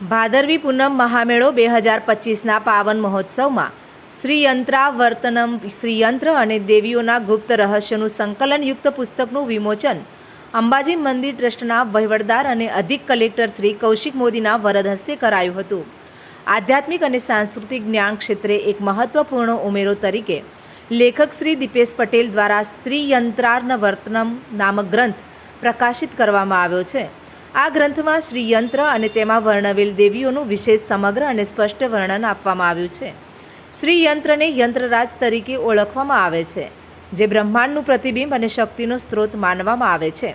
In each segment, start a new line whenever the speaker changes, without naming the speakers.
ભાદરવી પૂનમ મહામેળો બે હજાર પચીસના પાવન મહોત્સવમાં શ્રીયંત્રાવર્તનમ, શ્રીયંત્ર શ્રી અને દેવીઓના ગુપ્ત રહસ્યનું સંકલનયુક્ત પુસ્તકનું વિમોચન અંબાજી મંદિર ટ્રસ્ટના વહીવટદાર અને અધિક કલેક્ટર શ્રી કૌશિક મોદીના વરદ હસ્તે કરાયું હતું. આધ્યાત્મિક અને સાંસ્કૃતિક જ્ઞાન ક્ષેત્રે એક મહત્વપૂર્ણ ઉમેરો તરીકે લેખક શ્રી દીપેશ પટેલ દ્વારા શ્રી યંત્રાર્નવર્તનમ નામક ગ્રંથ પ્રકાશિત કરવામાં આવ્યો છે. આ ગ્રંથમાં શ્રી યંત્ર અને તેમાં વર્ણવેલ દેવીઓનું વિશેષ સમગ્ર અને સ્પષ્ટ વર્ણન આપવામાં આવ્યું છે. શ્રી યંત્રને યંત્રરાજ તરીકે ઓળખવામાં આવે છે, જે બ્રહ્માંડનું પ્રતિબિંબ અને શક્તિનો સ્ત્રોત માનવામાં આવે છે.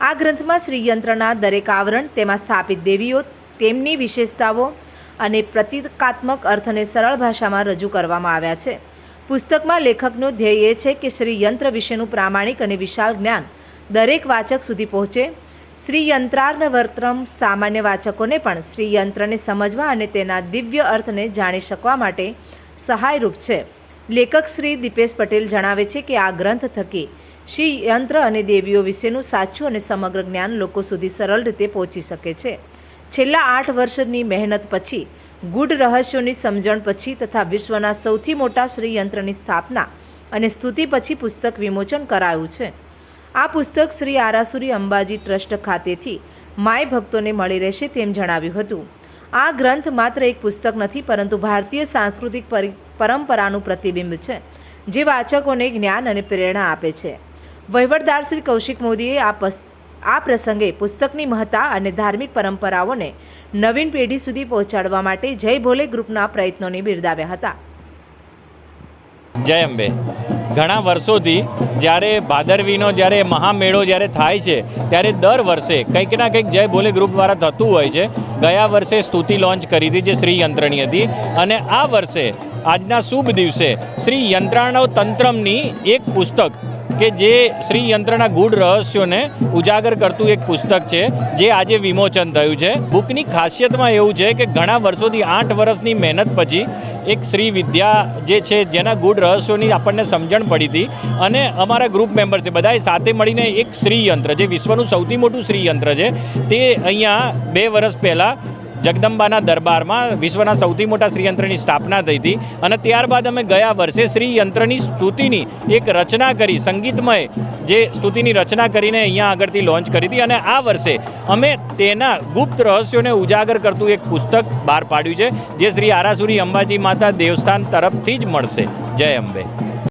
આ ગ્રંથમાં શ્રી યંત્રના દરેક આવરણ, તેમાં સ્થાપિત દેવીઓ, તેમની વિશેષતાઓ અને પ્રતિકાત્મક અર્થને સરળ ભાષામાં રજૂ કરવામાં આવ્યા છે. પુસ્તકમાં લેખકનું ધ્યેય એ છે કે શ્રી યંત્ર વિશેનું પ્રામાણિક અને વિશાળ જ્ઞાન દરેક વાચક સુધી પહોંચે શ્રી યંત્રાર્નવર્તમ સામાન્ય વાચકોને પણ શ્રી યંત્રને સમજવા અને તેના દિવ્ય અર્થને જાણી શકવા માટે સહાયરૂપ છે. લેખક શ્રી દીપેશ પટેલ જણાવે છે કે આ ગ્રંથ થકી શ્રી યંત્ર અને દેવીઓ વિશેનું સાચું અને સમગ્ર જ્ઞાન લોકો સુધી સરળ રીતે પહોંચી શકે છે. છેલ્લા આઠ વર્ષની મહેનત પછી, ગૂઢ રહસ્યોની સમજણ પછી તથા વિશ્વના સૌથી મોટા શ્રી યંત્રની સ્થાપના અને સ્તુતિ પછી પુસ્તક વિમોચન કરાયું છે. આ પુસ્તક શ્રી આરાસુરી અંબાજી ટ્રસ્ટ ખાતેથી માય ભક્તોને મળી રહેશે તેમ જણાવ્યું હતું. આ ગ્રંથ માત્ર એક પુસ્તક નથી, પરંતુ ભારતીય સાંસ્કૃતિક પરી- પરંપરાનું પ્રતિબિંબ છે, જે વાચકોને જ્ઞાન અને પ્રેરણા આપે છે. વહીવટદાર શ્રી કૌશિક મોદીએ આ આ પ્રસંગે પુસ્તકની મહત્તા અને ધાર્મિક પરંપરાઓને નવીન પેઢી સુધી પહોંચાડવા માટે જય ભોલે ગ્રુપના પ્રયત્નોને બિરદાવ્યા હતા.
જય અંબે. ઘણા વર્ષોથી જ્યારે ભાદરવીનો જ્યારે મહામેળો જ્યારે થાય છે, ત્યારે દર વર્ષે કંઈક ના કંઈક જય ભોલે ગ્રુપ દ્વારા થતું હોય છે. ગયા વર્ષે સ્તુતિ લોન્ચ કરી હતી જે શ્રી યંત્રણી હતી અને આ વર્ષે આજના શુભ દિવસે શ્રી યંત્રાણવ તંત્રમની એક પુસ્તક કે જે શ્રી યંત્રના ગૂઢ રહસ્યોને ઉજાગર કરતું એક પુસ્તક છે, જે આજે વિમોચન થયું છે. બુકની ખાસિયતમાં એવું છે કે ઘણા વર્ષોથી આઠ વર્ષની મહેનત પછી એક શ્રી વિદ્યા જે છે, જેના ગૂઢ રહસ્યોની આપણને સમજણ પડી હતી અને અમારા ગ્રુપ મેમ્બર છે, બધાએ સાથે મળીને એક શ્રી યંત્ર જે વિશ્વનું સૌથી મોટું શ્રી યંત્ર છે, તે અહીંયા બે વર્ષ પહેલાં જગદંબાના દરબારમાં વિશ્વના સૌથી મોટા શ્રીયંત્રની સ્થાપના થઈ હતી અને ત્યારબાદ અમે ગયા વર્ષે શ્રીયંત્રની સ્તુતિની એક રચના કરી, સંગીતમય જે સ્તુતિની રચના કરીને અહીંયા આગળથી લોન્ચ કરી હતી અને આ વર્ષે અમે તેના ગુપ્ત રહસ્યોને ઉજાગર કરતું એક પુસ્તક બહાર પાડ્યું છે, જે શ્રી આરાસુરી અંબાજી માતા દેવસ્થાન તરફથી જ મળશે. જય અંબે.